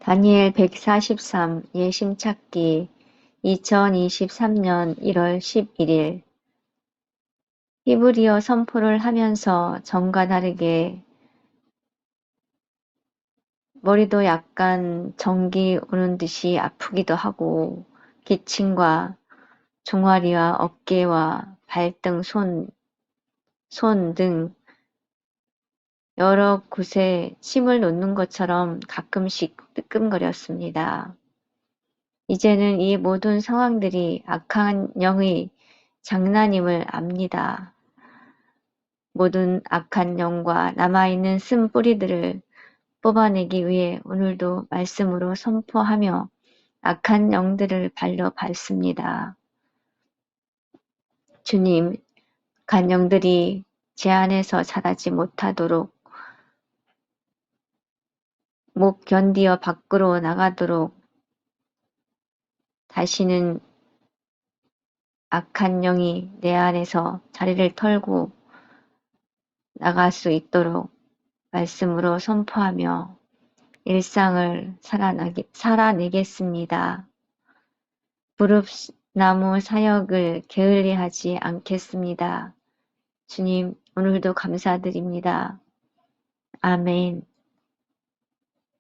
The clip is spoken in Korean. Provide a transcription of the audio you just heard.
다니엘 143 예심 찾기 2023년 1월 11일 히브리어 선포를 하면서 전과 다르게 머리도 약간 전기 오는 듯이 아프기도 하고 기침과 종아리와 어깨와 발등, 손, 손 등 여러 곳에 침을 놓는 것처럼 가끔씩 뜨끔거렸습니다. 이제는 이 모든 상황들이 악한 영의 장난임을 압니다. 모든 악한 영과 남아있는 쓴 뿌리들을 뽑아내기 위해 오늘도 말씀으로 선포하며 악한 영들을 발로 밟습니다. 주님, 간 영들이 제 안에서 자라지 못하도록 목 견디어 밖으로 나가도록 다시는 악한 영이 내 안에서 자리를 털고 나갈 수 있도록 말씀으로 선포하며 일상을 살아나게, 살아내겠습니다. 부릅나무 사역을 게을리하지 않겠습니다. 주님, 오늘도 감사드립니다. 아멘.